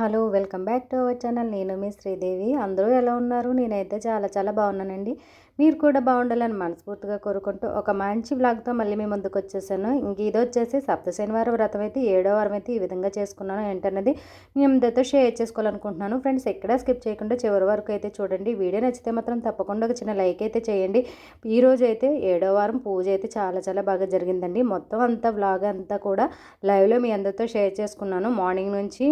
Hello welcome back to our channel. నేను మీ శ్రీదేవి. అందరూ ఎలా ఉన్నారు? నేనైతే చాలా చాలా బాగున్నానండి. మీరు కూడా బాగుండాలని మనస్ఫూర్తిగా కోరుకుంటూ ఒక మంచి వ్లాగ్తో మళ్ళీ మీ ముందుకు వచ్చేసాను. ఇంక ఇది వచ్చేసి సప్త శనివారం వ్రతం అయితే ఏడో వారం అయితే ఈ విధంగా చేసుకున్నాను. ఏంటన్నది మీ అందరితో షేర్ చేసుకోవాలనుకుంటున్నాను. ఫ్రెండ్స్ ఎక్కడా స్కిప్ చేయకుండా చివరి వరకు అయితే చూడండి. వీడియో నచ్చితే మాత్రం తప్పకుండా ఒక చిన్న లైక్ అయితే చేయండి. ఈ అయితే ఏడో వారం పూజ అయితే చాలా చాలా బాగా జరిగిందండి. మొత్తం అంతా వ్లాగ్ అంతా కూడా లైవ్లో మీ అందరితో షేర్ చేసుకున్నాను. మార్నింగ్ నుంచి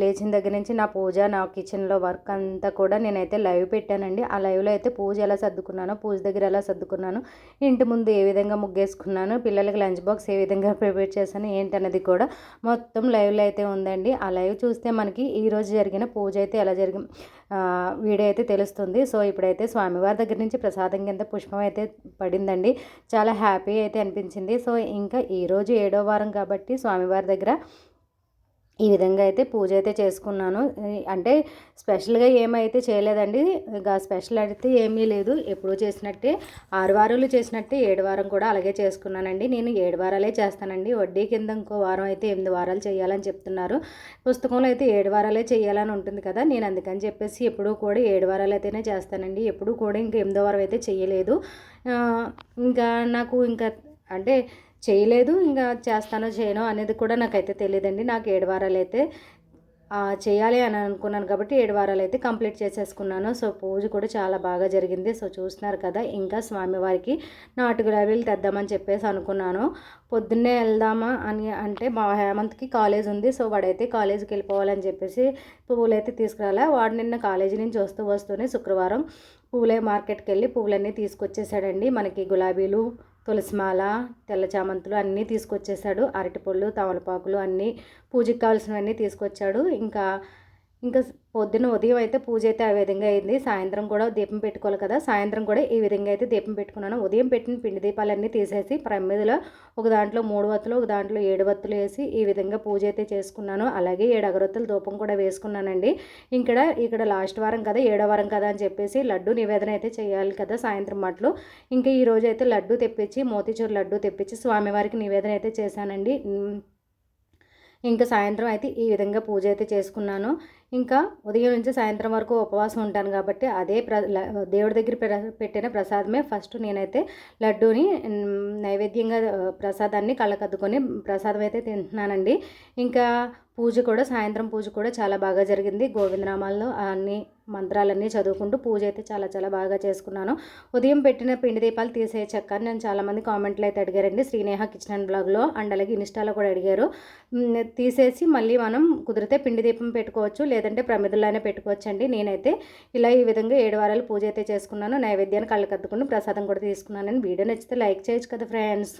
లేచిన దగ్గర నుంచి నా పూజ నా కిచెన్లో వర్క్ అంతా కూడా నేనైతే లైవ్ పెట్టానండి. ఆ లైవ్లో అయితే పూజ ఎలా సర్దుకున్నానో పూజ దగ్గర ఎలా సర్దుకున్నాను ఇంటి ముందు ఏ విధంగా ముగ్గేసుకున్నాను పిల్లలకి లంచ్ బాక్స్ ఏ విధంగా ప్రిపేర్ చేశాను ఏంటన్నది కూడా మొత్తం లైవ్లో అయితే ఉందండి. ఆ లైవ్ చూస్తే మనకి ఈరోజు జరిగిన పూజ అయితే ఎలా జరిగి వీడియో అయితే తెలుస్తుంది. సో ఇప్పుడైతే స్వామివారి దగ్గర నుంచి ప్రసాదం కింద పుష్పం అయితే పడిందండి. చాలా హ్యాపీ అయితే అనిపించింది. సో ఇంకా ఈరోజు ఏడో వారం కాబట్టి స్వామివారి దగ్గర ఈ విధంగా అయితే పూజ అయితే చేసుకున్నాను. అంటే స్పెషల్గా ఏమైతే చేయలేదండి ఇక స్పెషల్ అయితే ఏమీ లేదు. ఎప్పుడూ చేసినట్టే ఆరు వారాలు చేసినట్టే ఏడు వారం కూడా అలాగే చేసుకున్నానండి. నేను ఏడు వారాలే చేస్తానండి. వడ్డీ కింద ఇంకో వారం అయితే ఎనిమిది వారాలు చేయాలని చెప్తున్నారు. పుస్తకంలో అయితే ఏడు వారాలే చేయాలని ఉంటుంది కదా నేను అందుకని చెప్పేసి ఎప్పుడూ కూడా ఏడు వారాలు అయితేనే చేస్తానండి. ఎప్పుడూ కూడా ఇంకా ఎనిమిదో వారం అయితే చేయలేదు. ఇంకా నాకు ఇంకా అంటే చేయలేదు ఇంకా చేస్తానో చేయనో అనేది కూడా నాకైతే తెలియదండి నాకు ఏడు వారాలు అయితే చేయాలి అని అనుకున్నాను కాబట్టి ఏడు వారాలు అయితే కంప్లీట్ చేసేసుకున్నాను. సో పూజ కూడా చాలా బాగా జరిగింది. సో చూస్తున్నారు కదా ఇంకా స్వామివారికి నాటుగులాబీలు తెద్దామని చెప్పేసి అనుకున్నాను. పొద్దున్నే వెళ్దామా అని అంటే మా హేమంత్కి కాలేజ్ ఉంది. సో వాడైతే కాలేజీకి వెళ్ళిపోవాలని చెప్పేసి పువ్వులు అయితే తీసుకురాలే. వాడు నిన్న కాలేజీ నుంచి వస్తూ వస్తూనే శుక్రవారం పువ్వులే మార్కెట్కి వెళ్ళి పువ్వులన్నీ తీసుకొచ్చేసాడండి. మనకి గులాబీలు తులసిమాల తెల్ల చామంతులు అన్నీ తీసుకొచ్చేసాడు. అరటిపళ్ళు తమలపాకులు అన్నీ పూజకి కావాల్సినవన్నీ తీసుకొచ్చాడు. ఇంకా ఇంకా పొద్దున్న ఉదయం అయితే పూజ అయితే ఆ విధంగా అయింది. సాయంత్రం కూడా దీపం పెట్టుకోవాలి కదా. సాయంత్రం కూడా ఈ విధంగా అయితే దీపం పెట్టుకున్నాను. ఉదయం పెట్టిన పిండి దీపాలన్నీ తీసేసి ప్రమిదిలో ఒక దాంట్లో మూడు వత్తులు ఒక దాంట్లో ఏడు వత్తులు వేసి ఈ విధంగా పూజ అయితే చేసుకున్నాను. అలాగే ఏడు అగరొత్తులు ధూపం కూడా వేసుకున్నానండి. ఇక్కడ ఇక్కడ లాస్ట్ వారం కదా ఏడో వారం కదా అని చెప్పేసి లడ్డు నివేదన అయితే చేయాలి కదా సాయంత్రం మాటలు. ఇంకా ఈ రోజు అయితే లడ్డు తెప్పించి మోతీచూరు లడ్డు తెప్పించి స్వామివారికి నివేదన అయితే చేశానండి. ఇంకా సాయంత్రం అయితే ఈ విధంగా పూజ అయితే చేసుకున్నాను. ఇంకా ఉదయం నుంచి సాయంత్రం వరకు ఉపవాసం ఉంటాను కాబట్టి అదే ప్ర దేవుడి దగ్గర పెట్టిన ప్రసాదమే ఫస్ట్ నేనైతే లడ్డూని నైవేద్యంగా ప్రసాదాన్ని కళ్ళకద్దుకొని ప్రసాదం అయితే తింటున్నానండి. ఇంకా పూజ కూడా సాయంత్రం పూజ కూడా చాలా బాగా జరిగింది. గోవిందనామాల్లో అన్ని మంత్రాలన్నీ చదువుకుంటూ పూజ అయితే చాలా చాలా బాగా చేసుకున్నాను. ఉదయం పెట్టిన పిండి దీపాలు తీసేయచ్చక్క అని నేను చాలామంది కామెంట్లు అయితే అడిగారండి. శ్రీనేహ కిచెన్ అండ్ బ్లాగ్లో అండ్ అలాగే ఇన్స్టాలో కూడా అడిగారు. తీసేసి మళ్ళీ మనం కుదిరితే పిండి దీపం పెట్టుకోవచ్చు లేదంటే ప్రమిదల్లోనే పెట్టుకోవచ్చండి. నేనైతే ఇలా ఈ విధంగా ఏడు వారాలు పూజ అయితే చేసుకున్నాను. నైవేద్యాన్ని కళ్ళు ప్రసాదం కూడా తీసుకున్నాను. వీడియో నచ్చితే లైక్ చేయొచ్చు కదా ఫ్రెండ్స్.